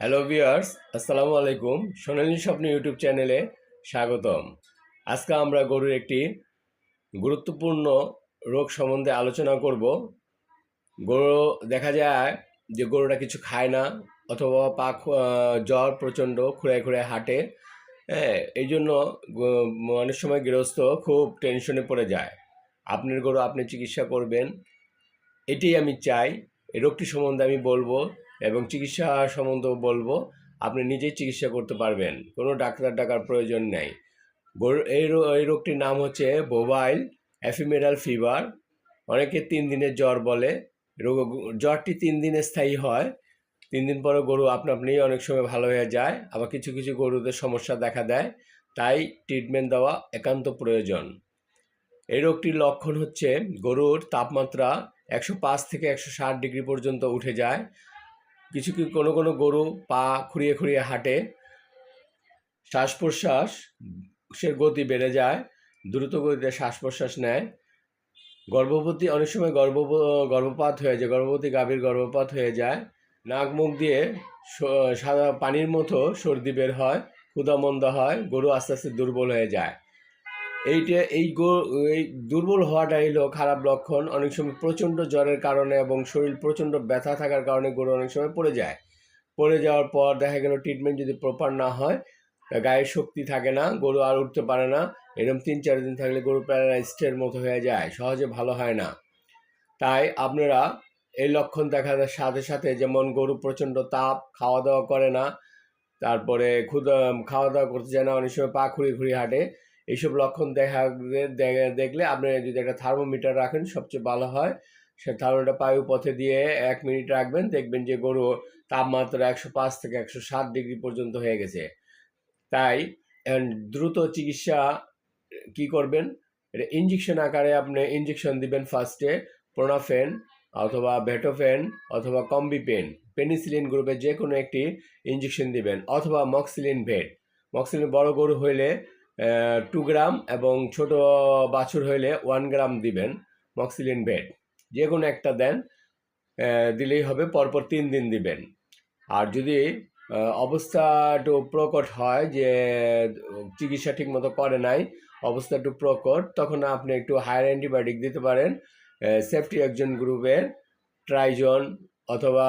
Hello viewers আসসালামু আলাইকুম সোনালী স্বপ্ন ইউটিউব চ্যানেলে স্বাগতম। আজকে আমরা গরুর একটি গুরুত্বপূর্ণ রোগ সম্বন্ধে আলোচনা করব। গরু, দেখা যায় যে গরুটা কিছু খায় না, অথবা পা জ্বর প্রচণ্ড, খুঁড়ায় খুঁড়ায় হাঁটে। হ্যাঁ এই জন্য অনেক সময় গৃহস্থ খুব টেনশনে পড়ে যায়। আপনার গরু আপনি চিকিৎসা করবেন। এটাই আমি চাই। এই রোগটি সম্বন্ধে আমি বলব। এবং চিকিৎসা সম্বন্ধেও বলব, আপনি নিজেই চিকিৎসা করতে পারবেন। কোনো ডাক্তার ডাকার প্রয়োজন নেই। এই এই রোগটির নাম হচ্ছে মোবাইল অ্যাফিমেরাল ফিভার। অনেকে তিন দিনের জ্বর বলে। রোগ, জ্বরটি তিন দিনে স্থায়ী হয়। তিন দিন পরে গরু আপনা আপনিই অনেক সময় ভালো হয়ে যায়। আবার কিছু কিছু গরুদের সমস্যা দেখা দেয়। তাই ট্রিটমেন্ট দেওয়া একান্ত প্রয়োজন। এই রোগটির লক্ষণ হচ্ছে গরুর তাপমাত্রা একশো পাঁচ থেকে একশো ষাট ডিগ্রি পর্যন্ত উঠে যায়। কিছু কি কোনো কোনো গরু পা খুঁড়িয়ে খুঁড়িয়ে হাঁটে শ্বাস প্রশ্বাস সে গতি বেড়ে যায় দ্রুত গতিতে শ্বাস প্রশ্বাস নেয়। গর্ভবতী, অনেক সময় গর্ভ, গর্ভপাত হয়ে যায়, গর্ভবতী গাভীর গর্ভপাত হয়ে যায়। নাক মুখ দিয়ে সাদা পানির মতো সর্দি বের হয় ক্ষুদামন্দা হয়, গরু আস্তে আস্তে দুর্বল হয়ে যায়। এইটা, এই এই দুর্বল হওয়াটাই হলো খারাপ লক্ষণ। অনেক সময় প্রচণ্ড জ্বরের কারণে এবং শরীর প্রচণ্ড ব্যথা থাকার কারণে গরু অনেক সময় পড়ে যায়। পড়ে যাওয়ার পর দেখা গেল ট্রিটমেন্ট যদি প্রপার না হয়, তা গায়ে শক্তি থাকে না, গরু আর উঠতে পারে না। এরকম তিন চার দিন থাকলে গরু প্যারালাইজডের মতো হয়ে যায়, সহজে ভালো হয় না। তাই আপনারা এই লক্ষণ দেখার সাথে সাথে যেমন গরু প্রচণ্ড তাপ, খাওয়া দাওয়া করে না, তারপরে ক্ষুদা, খাওয়া দাওয়া করতে যায় না, অনেক সময় পা খুঁড়িয়ে খুঁড়িয়ে হাঁটে এইসব লক্ষণ দেখা দেখলে আপনি যদি একটা থার্মোমিটার রাখেন, সবচেয়ে ভালো হয়। সে থার্মোমিটার পায়ু পথে দিয়ে এক মিনিট রাখবেন, দেখবেন যে গরু তাপমাত্রা একশো পাঁচ থেকে একশো সাত ডিগ্রি পর্যন্ত হয়ে গেছে। তাই দ্রুত চিকিৎসা কি করবেন? এটা ইঞ্জেকশন আকারে আপনি ইঞ্জেকশন দিবেন ফার্স্টে প্রোনাফেন অথবা ভেটোফেন অথবা কম্বিপেন পেনিসিলিন গ্রুপের যে কোনো একটি ইঞ্জেকশন দিবেন, অথবা মক্সিলিন ভেট মক্সিলিন বড় গরু হইলে টু গ্রাম এবং ছোট বাছুর হইলে ওয়ান গ্রাম দিবেন মক্সিলিন ভেট যে কোনো একটা দেন দিলেই হবে, পরপর তিন দিন দিবেন। আর যদি অবস্থা একটু প্রকট হয় যে, চিকিৎসা ঠিক মতো করে নাই অবস্থা একটু প্রকট, তখন আপনি একটু হায়ার অ্যান্টিবায়োটিক দিতে পারেন সেফটি একজন গ্রুপের ট্রাইজন অথবা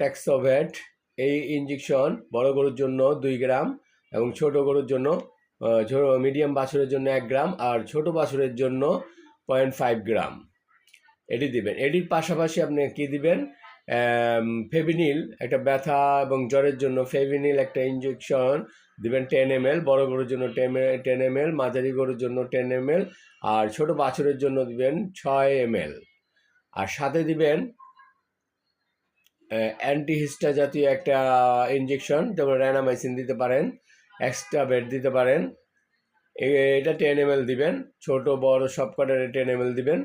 ট্যাক্সোভেট এই ইঞ্জেকশন বড় গরুর জন্য দুই গ্রাম এবং ছোট গরুর জন্য মিডিয়াম বাছুরের জন্য এক গ্রাম আর ছোট বাছুরের জন্য পয়েন্ট ফাইভ গ্রাম। এটি দিবেন। এটির পাশাপাশি আপনি কি দিবেন? ফেভিনিল একটা ব্যথা এবং জ্বরের জন্য ফেভিনিল একটা ইঞ্জেকশন দিবেন টেন এম এল বড় গরুর জন্য টেন এম এল মাঝারি গরুর জন্য টেন এম এল আর ছোট বাছুরের জন্য দিবেন ছয় এম এল আর সাথে দিবেন অ্যান্টিহিস্টা জাতীয় একটা ইঞ্জেকশন যেমন র্যানামাইসিন দিতে পারেন। এক্সট্রা বেড দিতে পারেন। এটা টেন এম দিবেন, ছোট, বড়, সব কটারে টেন এম দিবেন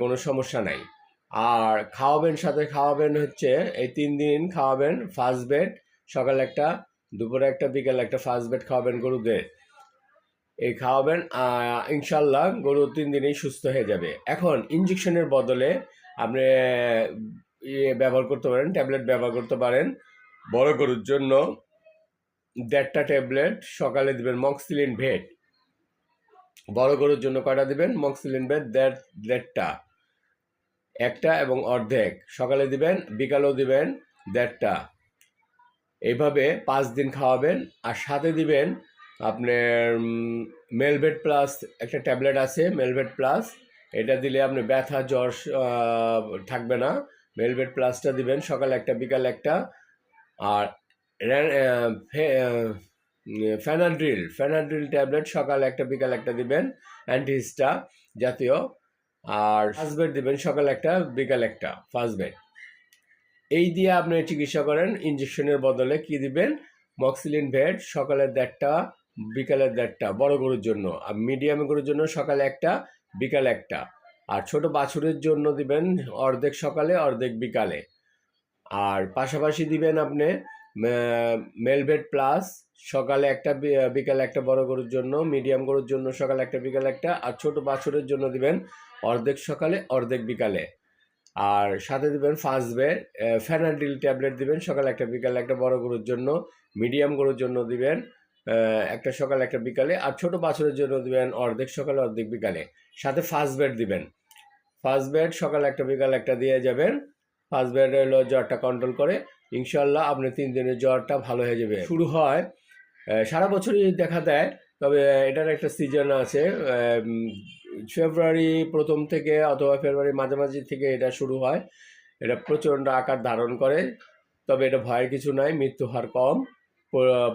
কোনো সমস্যা নাই। আর খাওয়াবেন, সাথে খাওয়াবেন হচ্ছে, এই তিন দিন খাওয়াবেন ফার্স্ট বেড সকালে একটা, দুপুরে একটা, বিকেলে একটা ফার্স্ট বেড খাওয়াবেন গরুদের। এই খাওয়াবেন ইনশাল্লাহ গরু তিন দিনেই সুস্থ হয়ে যাবে। এখন ইঞ্জেকশনের বদলে আপনি ইয়ে ব্যবহার করতে পারেন ট্যাবলেট ব্যবহার করতে পারেন। বড় গরুর জন্য দেড়টা ট্যাবলেট, সকালে দিবেন মক্সিলিন ভেট। বড় গরুর জন্য কয়টা দিবেন? মক্সিলিন ভেট দেড়, দেড়টা। একটা এবং অর্ধেক। সকালে দিবেন, বিকালেও দিবেন, দেড়টা। এইভাবে পাঁচ দিন খাওয়াবেন। আর সাথে দিবেন আপনার মেলভেট প্লাস একটা ট্যাবলেট আছে, মেলভেট প্লাস। এটা দিলে আপনি ব্যথা, জ্বর থাকবে না। মেলভেট প্লাসটা দিবেন সকালে একটা, বিকাল একটা। আর ফ্যানাড্রিল ফ্যানাড্রিল ট্যাবলেট সকাল একটা, বিকাল একটা দিবেন অ্যান্টিহিস্টা জাতীয়, আর ফার্স্ট বেড দিবেন সকালে একটা, বিকাল একটা ফার্স্ট বেড এই দিয়ে আপনি চিকিৎসা করেন ইঞ্জেকশনের বদলে কি দিবেন? মক্সিলিন ভেট, সকালের দেড়টা, বিকালের দেড়টা, বড় গরুর জন্য, আর মিডিয়াম গরুর জন্য সকালে একটা, বিকাল একটা। আর ছোট বাছুরের জন্য দিবেন অর্ধেক সকালে, অর্ধেক বিকালে। আর পাশাপাশি দিবেন আপনি মেলভেট প্লাস সকালে একটা বিকালে একটা বড় গরুর জন্য মিডিয়াম গরুর জন্য সকালে একটা, বিকালে একটা, আর ছোট বাছুরের জন্য দিবেন অর্ধেক সকালে, অর্ধেক বিকালে। আর সাথে দিবেন ফার্স্ট বেড ফ্যানাডিল ট্যাবলেট দিবেন, সকালে একটা, বিকালে একটা বড় গরুর জন্য মিডিয়াম গরুর জন্য দিবেন একটা সকালে, একটা বিকালে, আর ছোট বাছুরের জন্য দিবেন অর্ধেক সকালে, অর্ধেক বিকালে। সাথে ফার্স্ট বেড দিবেন। ফার্স্ট বেড সকালে একটা, বিকালে একটা দিয়ে যাবেন ফার্স্ট হলো জ্বরটা কন্ট্রোল করে ইনশাল্লাহ আপনি তিন দিনের জ্বরটা ভালো হয়ে যাবে। শুরু হয় সারা বছরই দেখা দেয়, তবে এটার একটা সিজন আছে ফেব্রুয়ারি প্রথম থেকে অথবা ফেব্রুয়ারি মাঝামাঝি থেকে এটা শুরু হয়। এটা প্রচণ্ড আকার ধারণ করে, তবে এটা ভয়ের কিছু নাই, মৃত্যু হার কম।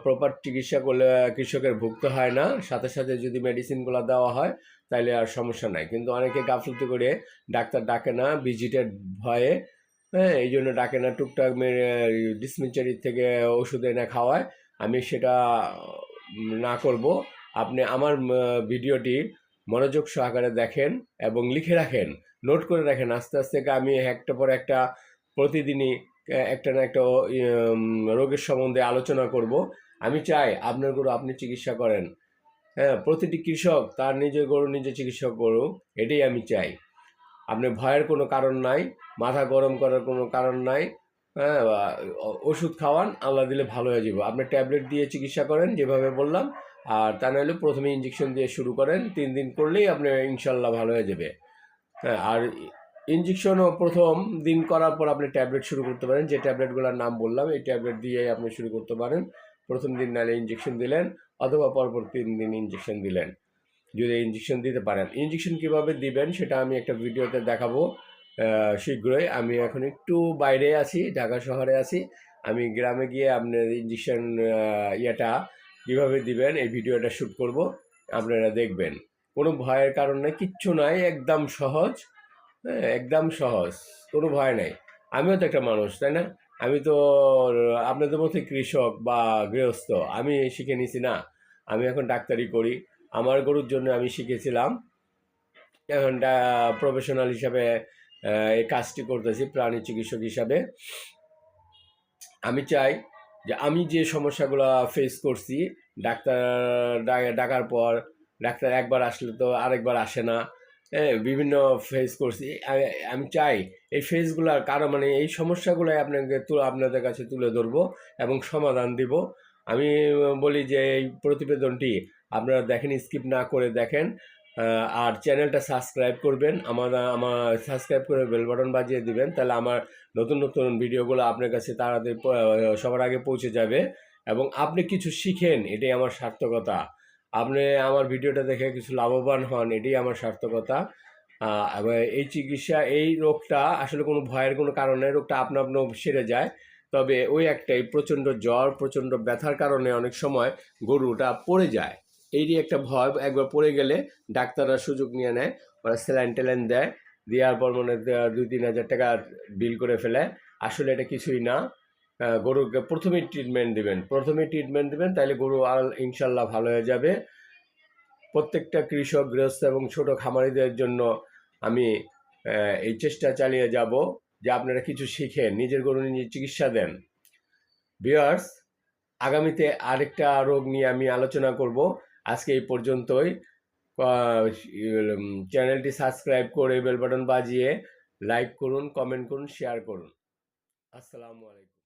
প্রপার চিকিৎসা করলে কৃষকের ভুগতে হয় না, সাথে সাথে যদি মেডিসিনগুলো দেওয়া হয় তাহলে আর সমস্যা নাই। কিন্তু অনেকে গাফলতি করে, ডাক্তার ডাকে না ভিজিটের ভয়ে হ্যাঁ এই জন্য ডাকে না টুকটাক ডিসপেন্সারি থেকে ওষুধ এনে খাওয়ায়। আমি সেটা না করব। আপনি আমার ভিডিওটি মনোযোগ সহকারে দেখেন এবং লিখে রাখেন। নোট করে রাখেন। আস্তে আস্তে আমি একটা পর একটা প্রতিদিনই একটা না একটা রোগের সম্বন্ধে আলোচনা করব। আমি চাই আপনার গরু আপনি চিকিৎসা করেন। হ্যাঁ প্রতিটি কৃষক তার নিজের গরু নিজে চিকিৎসা করুক, এটাই আমি চাই। আপনি ভয়ের কোনো কারণ নাই, মাথা গরম করার কোনো কারণ নাই হ্যাঁ ওষুধ খাওয়ান, আল্লাহ দিলে ভালো হয়ে যাবে। আপনি ট্যাবলেট দিয়ে চিকিৎসা করেন, যেভাবে বললাম, আর তা নাহলে প্রথমে ইঞ্জেকশন দিয়ে শুরু করেন, তিন দিন করলেই আপনি ইনশাল্লাহ ভালো হয়ে যাবে। হ্যাঁ আর ইঞ্জেকশনও প্রথম দিন করার পর আপনি ট্যাবলেট শুরু করতে পারেন, যে ট্যাবলেটগুলোর নাম বললাম, এই ট্যাবলেট দিয়েই আপনি শুরু করতে পারেন। প্রথম দিন নাহলে ইঞ্জেকশন দিলেন, অথবা পরপর তিন দিন ইঞ্জেকশন দিলেন। যদি ইঞ্জেকশন দিতে পারেন। ইঞ্জেকশন কীভাবে দিবেন সেটা আমি একটা ভিডিওতে দেখাবো। শীঘ্রই। আমি এখন একটু বাইরে আছি, ঢাকা শহরে আছি। আমি গ্রামে গিয়ে আপনার ইঞ্জেকশন ইয়েটা কীভাবে দিবেন, এই ভিডিওটা শ্যুট করব। আপনারা দেখবেন। কোনো ভয়ের কারণ নেই, কিচ্ছু নাই, একদম সহজ। হ্যাঁ একদম সহজ। কোনো ভয় নাই। আমিও তো একটা মানুষ, তাই না? আমি তো, আপনাদের মধ্যে কৃষক বা গৃহস্থ। আমি শিখে নিছি না। আমি এখন ডাক্তারি করি। আমার গরুর জন্য আমি শিখেছিলাম। এখন প্রফেশনাল হিসাবে এই কাজটি করতেছি প্রাণী চিকিৎসক হিসাবে। আমি চাই যে আমি যে সমস্যাগুলো ফেস করছি, ডাক্তার ডাকার পর ডাক্তার একবার আসলে তো আরেকবার আসে না। হ্যাঁ বিভিন্ন ফেস করছি। আমি- চাই এই ফেসগুলোর কারও মানে এই সমস্যাগুলো আপনাকে আপনাদের কাছে তুলে ধরবো এবং সমাধান দিব। আমি বলি যে এই প্রতিবেদনটি আপনারা দেখেন স্কিপ না করে দেখেন আর চ্যানেলটা সাবস্ক্রাইব করবেন, আমার আমার সাবস্ক্রাইব করে বেল বাটন বাজিয়ে দিবেন, তাহলে আমার নতুন নতুন ভিডিওগুলো আপনার কাছে তাড়াতাড়ি সবার আগে পৌঁছে যাবে এবং আপনি কিছু শিখেন, এটাই আমার সার্থকতা। আপনি আমার ভিডিওটা দেখে কিছু লাভবান হন, এটাই আমার সার্থকতা। এই চিকিৎসা, এই রোগটা আসলে কোনো ভয়ের কোনো কারণে রোগটা আপনা আপনা সেরে যায়, তবে ওই একটাই, প্রচণ্ড জ্বর, প্রচণ্ড ব্যথার কারণে অনেক সময় গরুটা পড়ে যায়। এইরই একটা ভয়, একবার পড়ে গেলে ডাক্তাররা সুযোগ নিয়ে নেয়। ওরা স্যালাইন ট্যালাইন দেয়, দেওয়ার পর মনে দুই তিন হাজার টাকা বিল করে ফেলে। আসলে এটা কিছুই না। গরুকে প্রথমেই ট্রিটমেন্ট দিবেন। প্রথমেই ট্রিটমেন্ট দিবেন তাহলে গরু আর ইনশাল্লাহ ভালো হয়ে যাবে। প্রত্যেকটা কৃষক, গৃহস্থ এবং ছোট খামারিদের জন্য আমি এই চেষ্টা চালিয়ে যাব যে আপনারা কিছু শিখেন, নিজের গরু নিজে চিকিৎসা দেন। বিয়ার্স আগামীতে আরেকটা রোগ নিয়ে আমি আলোচনা করব। আজকে এই পর্যন্তই। চ্যানেলটি সাবস্ক্রাইব করে বেল বাটন বাজিয়ে লাইক করুন কমেন্ট করুন শেয়ার করুন। আসসালামু আলাইকুম।